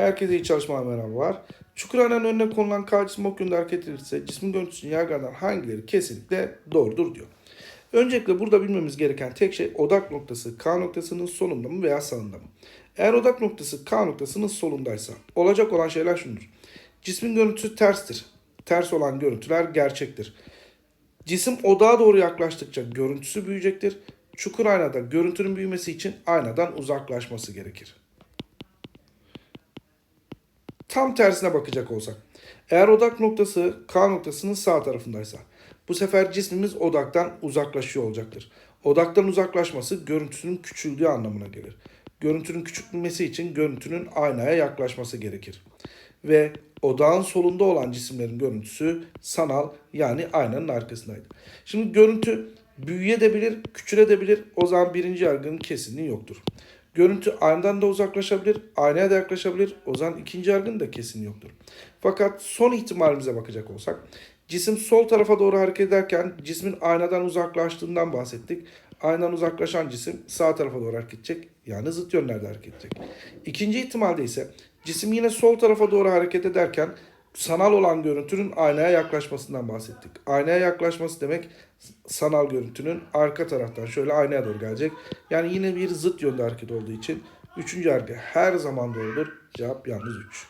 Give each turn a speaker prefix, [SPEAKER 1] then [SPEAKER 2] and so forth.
[SPEAKER 1] Herkese iyi çalışmalar merhabalar. Çukurhanenin önüne konulan K cismi ok hareket edilirse cismin görüntüsünün yargılanan hangileri kesinlikle doğrudur diyor. Öncelikle burada bilmemiz gereken tek şey odak noktası K noktasının solunda mı veya sağında mı? Eğer odak noktası K noktasının solundaysa olacak olan şeyler şundur. Cismin görüntüsü terstir. Ters olan görüntüler gerçektir. Cisim odağa doğru yaklaştıkça görüntüsü büyüyecektir. Çukur aynada görüntünün büyümesi için aynadan uzaklaşması gerekir. Tam tersine bakacak olsak. Eğer odak noktası K noktasının sağ tarafındaysa bu sefer cismimiz odaktan uzaklaşıyor olacaktır. Odaktan uzaklaşması görüntüsünün küçüldüğü anlamına gelir. Görüntünün küçülmesi için görüntünün aynaya yaklaşması gerekir. Ve odağın solunda olan cisimlerin görüntüsü sanal yani aynanın arkasındaydı. Şimdi görüntü büyüyebilir, küçülebilir. O zaman birinci yargının kesinliği yoktur. Görüntü aynadan da uzaklaşabilir, aynaya da yaklaşabilir. O zaman ikinci yargının da kesinliği yoktur. Fakat son ihtimalimize bakacak olsak, cisim sol tarafa doğru hareket ederken cismin aynadan uzaklaştığından bahsettik. Aynadan uzaklaşan cisim sağ tarafa doğru hareket edecek. Yani zıt yönlerde hareket edecek. İkinci ihtimalde ise cisim yine sol tarafa doğru hareket ederken sanal olan görüntünün aynaya yaklaşmasından bahsettik. Aynaya yaklaşması demek sanal görüntünün arka taraftan şöyle aynaya doğru gelecek. Yani yine bir zıt yönde hareket olduğu için üçüncü yargı her zaman doğrudur. Cevap yalnız 3.